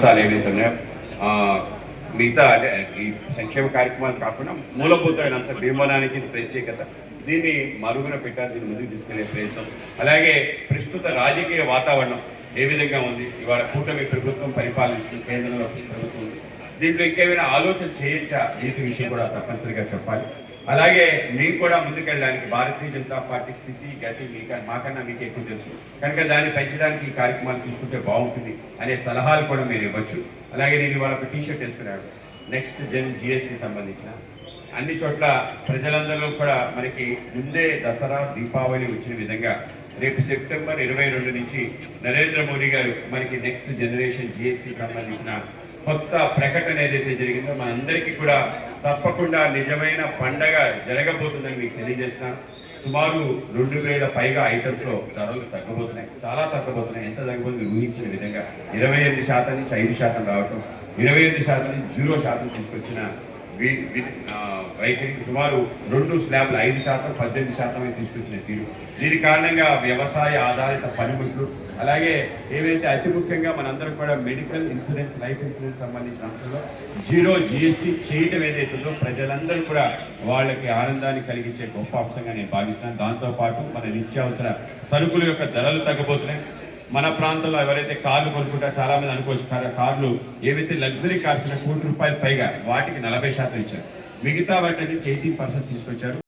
అంశాలు ఏవైతే ఉన్నాయో. మిగతా అంటే ఈ సంక్షేమ కార్యక్రమాలు కాకుండా మూలభూతమైన అంశం భీమవరానికి ప్రత్యేకత. దీన్ని మరుగున పెట్టాలి దీన్ని ముందుకు తీసుకెళ్ళే ప్రయత్నం. అలాగే ప్రస్తుత రాజకీయ వాతావరణం ఏ విధంగా ఉంది? ఇవాళ కూటమి ప్రభుత్వం పరిపాలిస్తుంది కేంద్రంలో ప్రభుత్వం ఉంది. దీంట్లో ఇంకేమైనా ఆలోచన చేయొచ్చా? వీటి విషయం కూడా తప్పనిసరిగా చెప్పాలి. అలాగే మేము కూడా ముందుకెళ్ళడానికి భారతీయ జనతా పార్టీ స్థితి గతి మీక మాకన్నా మీకు ఎక్కువ తెలుసు. కనుక దాన్ని పెంచడానికి ఈ కార్యక్రమాలు తీసుకుంటే బాగుంటుంది అనే సలహాలు కూడా మీరు ఇవ్వచ్చు. అలాగే నేను ఇవాళ ఒక టీ షర్ట్ వేసుకున్నాను నెక్స్ట్ జన్ జిఎస్కి సంబంధించిన. అన్ని చోట్ల ప్రజలందరూ కూడా మనకి ముందే దసరా దీపావళి వచ్చిన విధంగా రేపు సెప్టెంబర్ ఇరవై రెండు నుంచి నరేంద్ర మోడీ గారు మనకి నెక్స్ట్ జనరేషన్ జిఎస్టీ సంబంధించిన కొత్త ప్రకటన ఏదైతే జరిగిందో మనందరికీ కూడా తప్పకుండా నిజమైన పండగ జరగబోతుందని మీకు తెలియజేస్తున్నాను సుమారు రెండు వేల పైగా ఐటమ్స్లో ధరలు తగ్గబోతున్నాయి. చాలా తగ్గబోతున్నాయి. ఎంత తగ్గబోతుంది ఊహించిన విధంగా. ఇరవై ఎనిమిది శాతం నుంచి ఐదు శాతం రావటం ఇరవై ఎనిమిది శాతం నుంచి జీరో శాతం తీసుకొచ్చిన వైఖరికి సుమారు రెండు స్లాబ్లు ఐదు శాతం పద్దెనిమిది శాతం తీసుకొచ్చిన తీరు. దీని కారణంగా వ్యవసాయ ఆధారిత పనిముట్లు అలాగే ఏవైతే అతి ముఖ్యంగా మనందరం కూడా మెడికల్ ఇన్సూరెన్స్ లైఫ్ ఇన్సూరెన్స్ సంబంధించిన అంశంలో జీరో జిఎస్టీ చేయడం ఏదైతుందో ప్రజలందరూ కూడా వాళ్ళకి ఆనందాన్ని కలిగించే గొప్ప అంశంగా నేను భావిస్తున్నాను. దాంతోపాటు మన నిత్యావసర సరుకుల యొక్క ధరలు తగ్గబోతున్నాయి. మన ప్రాంతంలో ఎవరైతే కార్లు కొనుక్కుంటారో చాలా మంది అనుకోవచ్చు కార్లు ఏవైతే లగ్జరీ కార్స్ కోటి రూపాయలు పైగా వాటికి నలభై శాతం ఇచ్చారు. మిగతా వాటిని ఎయిటీన్ పర్సెంట్ తీసుకొచ్చారు.